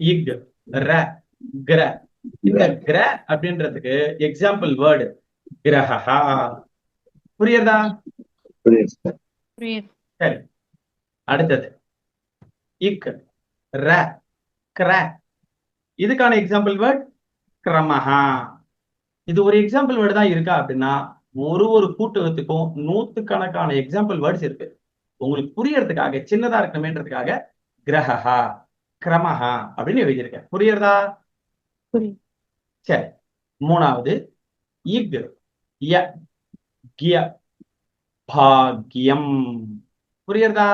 இக் ர கிர. இந்த கிர அப்படின்றதுக்கு எக்ஸாம்பிள் வேர்டு கிரஹா புரியுறதா? புரியுது சார். புரியுது. சரி. அடுத்தது. இக் ர கிர. இதுக்கான எக்ஸாம்பிள் வேர்ட் கிரமஹா. இது ஒரு எக்ஸாம்பிள் வேர்டு தான் இருக்கா அப்படின்னா ஒரு ஒரு கூட்டத்துக்கும் நூத்துக்கணக்கான எக்ஸாம்பிள் வேர்ட்ஸ் இருக்கு. உங்களுக்கு புரியறதுக்காக சின்னதா இருக்கணுமேன்றதுக்காக கிரஹா கிரமஹா அப்படின்னு எழுதியிருக்கேன். புரியுறதா சரி. மூணாவது இக் ய கிய பாக்யம். புரியுறதா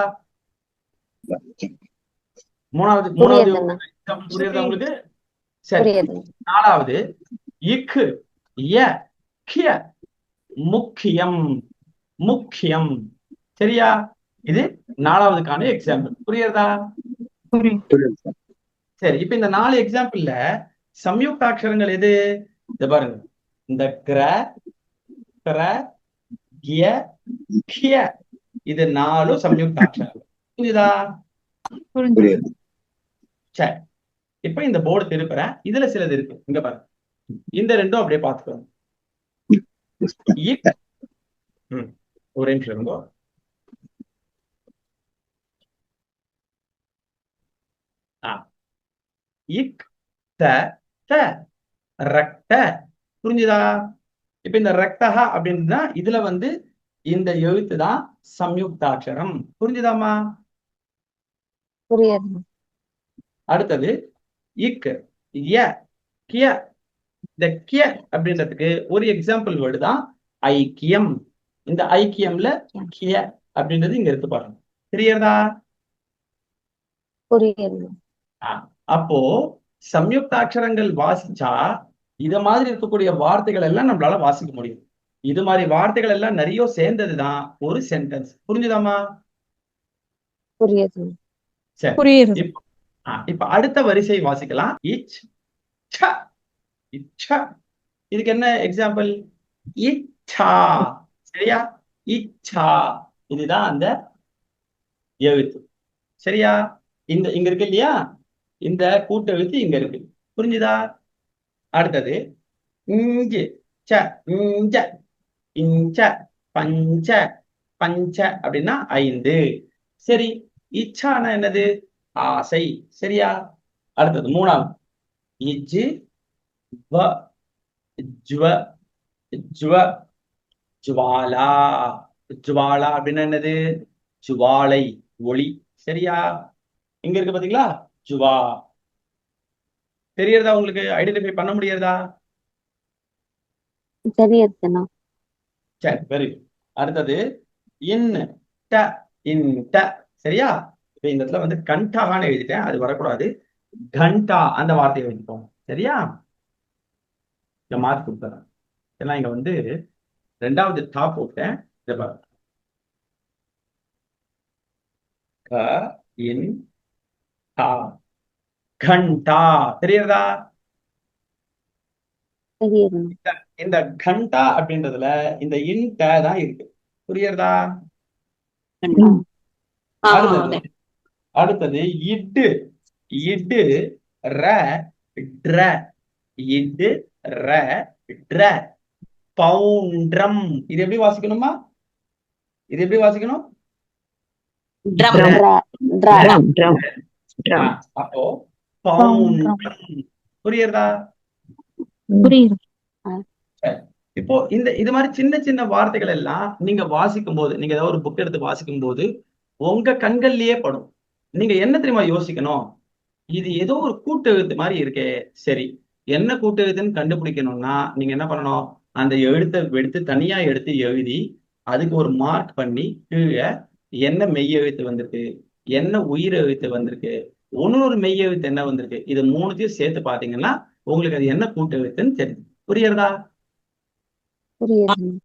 மூணாவது மூணாவது புரியுறதா உங்களுக்கு? சரி. நாலாவது இக்கு ய கிய முக்கியம். முக்கியம். சரியா? இது நாலாவதுக்கான எக்ஸாம்பிள் புரியுறதா சார். சரி இப்ப இந்த நாலு எக்ஸாம்பிள்ல சம்யுக்தாட்சரங்கள் எது? இந்த பாருங்க. இந்த கிர கிர கிய கிய. இது நாலும் சம்யுக்தாட்சரங்கள் புரியுதா? சரி. இப்ப இந்த போர்டு திருப்புறேன். இதுல சிலது இருக்கு. இங்க பாருங்க. இந்த ரெண்டும் அப்படியே பாத்துக்கோங்க ஒரு நிமிஷம் இக் த த ரக்த. புரிஞ்சுதா? இப்ப இந்த ரக்தஹா அப்படின்னா இதுல வந்து இந்த எழுத்து தான் சம்யுக்தாட்சரம். புரிஞ்சுதாமா புரியுது. அடுத்தது இக் ய கிய. இந்த கிய அப்படின்றதுக்கு ஒரு எக்ஸாம்பிள் வேர்டு தான் ஐக்கியம். இந்த ஐக்கியம்ல கிய அப்படின்றது இங்க இருக்கு பாருங்க. தெரியறதா புரியுது. அப்போ சம்யுக்தாட்சரங்கள் வாசிச்சா இத மாதிரி இருக்கக்கூடிய வார்த்தைகள் எல்லாம் நம்மளால வாசிக்க முடியும். இது மாதிரி வார்த்தைகள் எல்லாம் நிறைய சேர்ந்ததுதான் ஒரு சென்டென்ஸ் புரிஞ்சுதாமா புரியுது. இப்ப அடுத்த வரிசை வாசிக்கலாம். இச் ச இச்சா இதுக்கு என்ன எக்ஸாம்பிள் இச்சா சரியா? இச்சா இதுதான் அந்த எழுத்து. சரியா? இந்த இங்க இருக்கு இல்லையா? இந்த கூட்டெழுத்து இங்க இருக்கு. புரிஞ்சுதா? அடுத்தது இஞ்சு ச இஞ்ச இஞ்ச பஞ்ச பஞ்ச அப்படின்னா ஐந்து. சரி இச்சானா என்னது? ஆசை. சரியா? அடுத்தது மூணாவது. இஜு வ ஜுவ ஜுவ ஜுவாலா. ஜுவாலா அப்படின்னா என்னது? ஜுவாலை ஒளி. சரியா? இங்க இருக்கு பாத்தீங்களா? ஜுவா. தெரியறதா உங்களுக்கு? ஐடென்டிஃபை பண்ண முடியறதா? சரி வெரி அடுத்தது இன் ட இன் ட. சரியா? இப்ப இந்த இடத்துல வந்து கண்டாகான்னு எழுதிட்டேன் அது வரக்கூடாது. கண்டா அந்த வார்த்தையை எழுதிப்போம். சரியா? இங்க மாத்தி கொடுத்துறேன். ஏன்னா இங்க வந்து ரெண்டாவது டாப் போட்டேன் இதை பாருங்க. க இன் டா கண்டா தெரியறதா இந்த கண்டா அப்படின்றதுல இந்த இன் ட தான் இருக்கு. புரியுறதா அடுத்தது. அடுத்தது இட்டு. இட்டு ர ட்ர. இட்டு ர ட்ர. பவுண்ட்ரம் இது எப்படி வாசிக்கணுமா? இது எப்படி வாசிக்கணும்? அப்போ புரியுறதா புரியுது? இப்போ இந்த இது மாதிரி சின்ன சின்ன வார்த்தைகள் எல்லாம் நீங்க வாசிக்கும் போது நீங்க ஏதாவது ஒரு புக் எடுத்து வாசிக்கும் போது உங்க கண்கள்லயே படும். நீங்க என்ன தெரியுமா யோசிக்கணும்? இது ஏதோ ஒரு கூட்டெழுத்து மாதிரி இருக்கே. சரி. என்ன கூட்டெழுத்துன்னு கண்டுபிடிக்கணும்னா நீங்க என்ன பண்ணணும்? அந்த எழுத்தை எடுத்து தனியா எடுத்து எழுதி அதுக்கு ஒரு மார்க் பண்ணி கீழே என்ன மெய் எழுத்து வந்திருக்கு? என்ன உயிர் எழுத்து வந்திருக்கு? இன்னொரு மெய் எழுத்து என்ன வந்திருக்கு? இது மூணுத்தையும் சேர்த்து பாத்தீங்கன்னா உங்களுக்கு அது என்ன கூட்டெழுத்துன்னு தெரியும். புரியுறதா புரியுது